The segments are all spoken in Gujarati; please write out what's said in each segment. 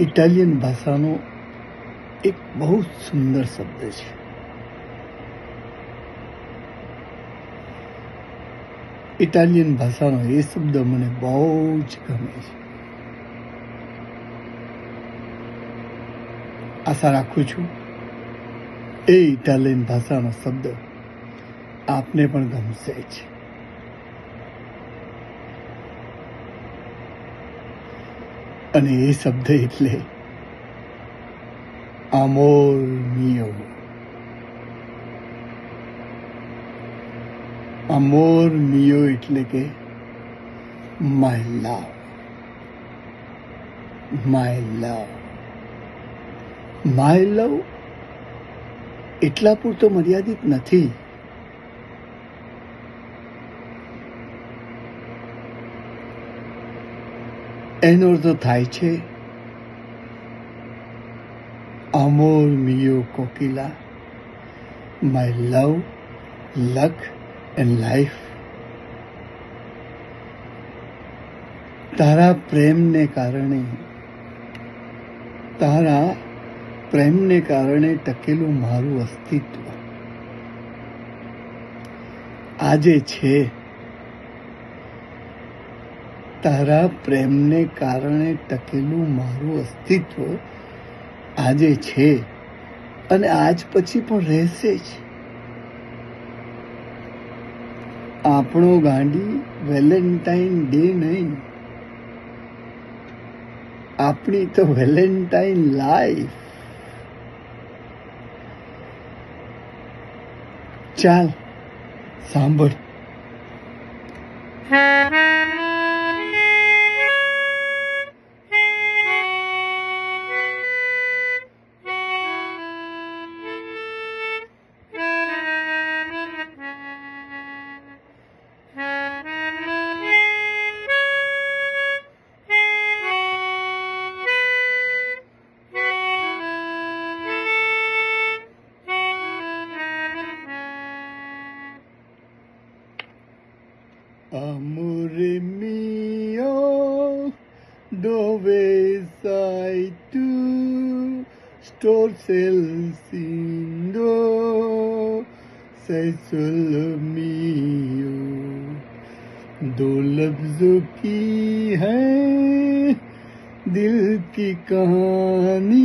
ઇટાલિયન ભાષાનો એક બહુ સુંદર શબ્દ છે. ઇટાલિયન ભાષાનો એ શબ્દ મને બહુ જ ગમે છે. આશા રાખું છું એ ઇટાલિયન ભાષાનો શબ્દ આપને પણ ગમશે જ. અને એ શબ્દ એટલે આમોર મિયો અમોર મિયો એટલે કે my love. My love. My love એટલા પૂરતો મર્યાદિત નથી એનો અર્થ થાય છે અમોર મિયો Kokila my love luck and life તારા પ્રેમને કારણે, તારા પ્રેમને કારણે ટકેલું મારું અસ્તિત્વ આજે છે. તારા પ્રેમને કારણે ટકેલું મારું અસ્તિત્વ આજે છે અને આજ પછી પણ રહેશે જ. આપણો ગાંડી વેલેન્ટાઇન ડે નહીં. આપણી તો વેલેન્ટાઇન લાઈફ. ચાલ, સાંભળ. Amore mio, dove sei tu? Sto sindo, sei solo mio. दो लफ्जों की है दिल की कहानी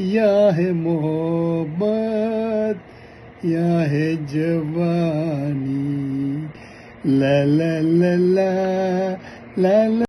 या है मोहब्बत या है जवानी la la la la la la.